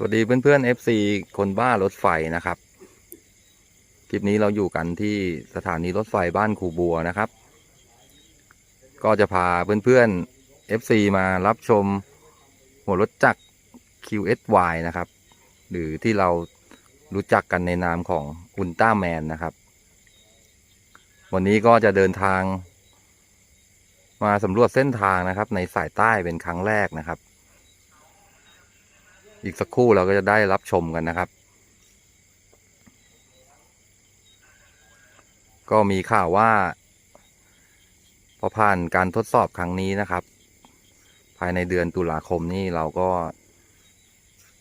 สวัสดีเพื่อนๆ FC คนบ้ารถไฟนะครับ คลิปนี้เราอยู่กันที่สถานีรถไฟบ้านคูบัวนะครับ ก็จะพาเพื่อนๆ FC มารับชมหัวรถจักร QSY นะครับ หรือที่เรารู้จักกันในนามของอุลตร้าแมนนะครับ วันนี้ก็จะเดินทาง มาสำรวจเส้นทางนะครับ ในสายใต้เป็นครั้งแรกนะครับ อีกสักครู่เราก็จะได้รับชมกันนะครับ ก็มีข่าวว่า พอผ่านการทดสอบครั้งนี้นะครับ ภายในเดือนตุลาคมนี้เราก็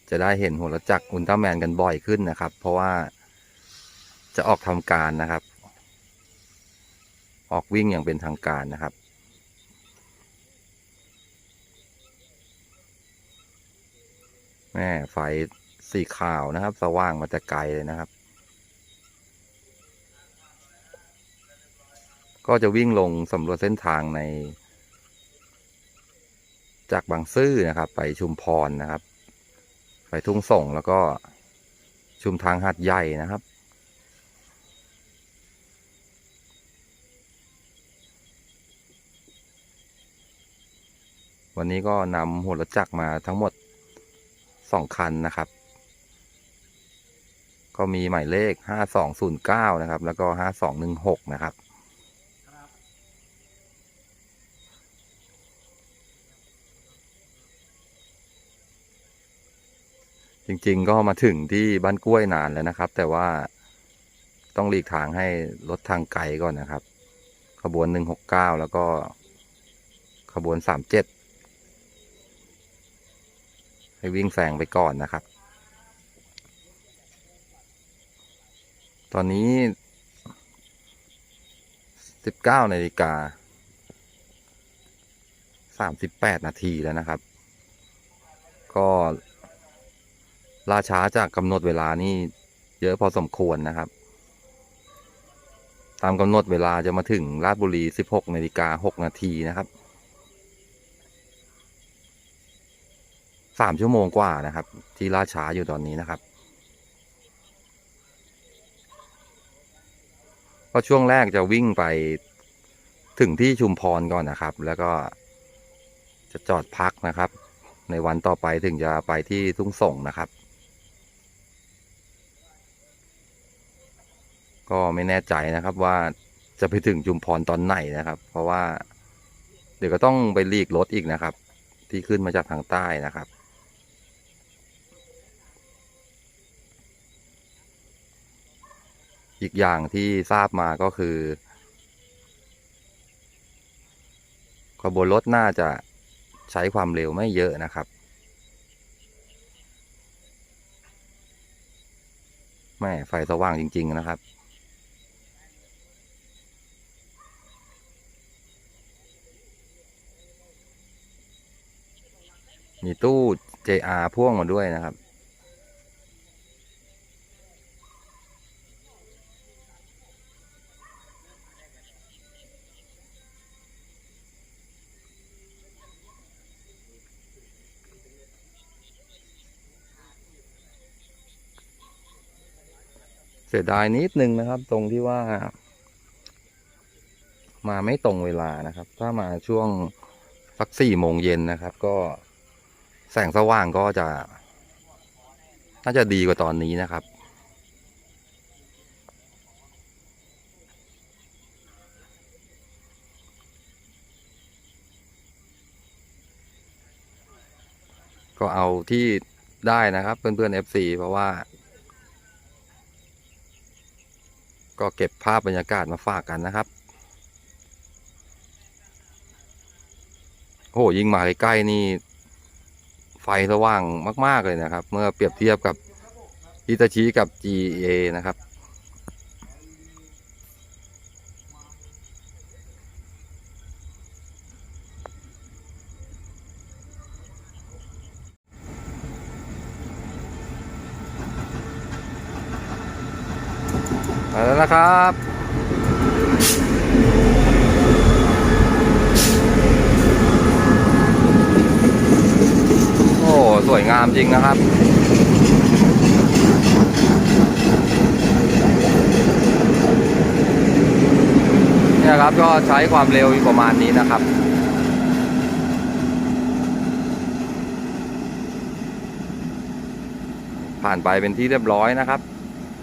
จะได้เห็นหัวรจักรอุลตร้าแมนกันบ่อยขึ้นนะครับ เพราะว่าจะออกทำการนะครับ ออกวิ่งอย่างเป็นทางการนะครับ แม่ไฟสีขาวนะครับ สว่างมาแต่ไกลเลยนะครับ ก็จะวิ่งลงสำรวจเส้นทางใน จากบางซื่อนะครับ ไปชุมพรนะครับ ไปทุ่งส่งแล้วก็ชุมทางหัดใหญ่นะครับวันนี้ก็นำหัวรถจักรมาทั้งหมด สองคันนะครับ ก็มีหมายเลขห้าสองศูนย์เก้านะครับ แล้วก็ห้าสองหนึ่งหกนะครับ จริงๆก็มาถึงที่บ้านกล้วยนานแล้วนะครับ แต่ว่าต้องหลีกทางให้รถทางไกลก่อนนะครับ ขบวนหนึ่งหกเก้าแล้วก็ขบวนสามเจ็ด ให้วิ่งแซงไปก่อนนะครับ ตอนนี้ 19นาฬิกา 38 นาทีแล้วนะครับ ก็ล่าช้าจากกำหนดเวลานี่เยอะพอสมควรนะครับ ตามกำหนดเวลาจะมาถึงราชบุรี 16นาฬิกา6นาทีนะครับ สามชั่วโมงกว่านะครับ ที่ล่าช้าอยู่ตอนนี้นะครับก็ช่วงแรกจะวิ่งไปถึงที่ชุมพรก่อนนะครับ แล้วก็จะจอดพักนะครับ ในวันต่อไปถึงจะไปที่ทุ่งส่งนะครับ ก็ไม่แน่ใจนะครับว่าจะไปถึงชุมพรตอนไหนนะครับ เพราะว่าเดี๋ยวก็ต้องไปลีกรถอีกนะครับ ที่ขึ้นมาจากทางใต้นะครับ อีกอย่างที่ทราบมาก็คือขบวนรถน่าจะใช้ความเร็วไม่เยอะนะครับแม่ไฟสว่างจริง ๆ นะครับ มีตู้ JR พ่วงมาด้วยนะครับ เสียดายนิดนึงนะครับ ตรงที่ว่า มาไม่ตรงเวลานะครับ ถ้ามาช่วงสักสี่โมงเย็นนะครับ ก็แสงสว่างก็จะ น่าจะดีกว่าตอนนี้นะครับก็เอาที่ได้นะครับ เพื่อนๆ FC เพราะว่า ก็เก็บภาพบรรยากาศมาฝากกันนะครับโอ้ยิ่งมาใกล้ๆนี่ ไฟสว่างมาก ๆ เลยนะครับ เมื่อเปรียบเทียบกับอิตาชิกับ GA นะครับ ไปแล้วนะครับโอ้สวยงามจริงนะครับเนี่ยครับก็ใช้ความเร็วประมาณนี้นะครับผ่านไปเป็นที่เรียบร้อยนะครับ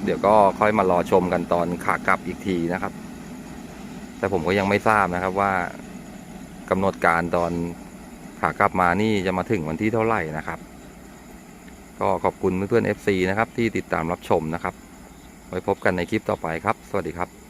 เดี๋ยวก็ค่อยมารอชมกันตอนขากลับอีกทีนะครับ แต่ผมก็ยังไม่ทราบนะครับว่ากำหนดการตอนขากลับมานี่จะมาถึงวันที่เท่าไหร่นะครับ ก็ขอบคุณเพื่อนๆ FC นะครับที่ติดตามรับชมนะครับ ไว้พบกันในคลิปต่อไปครับ สวัสดีครับ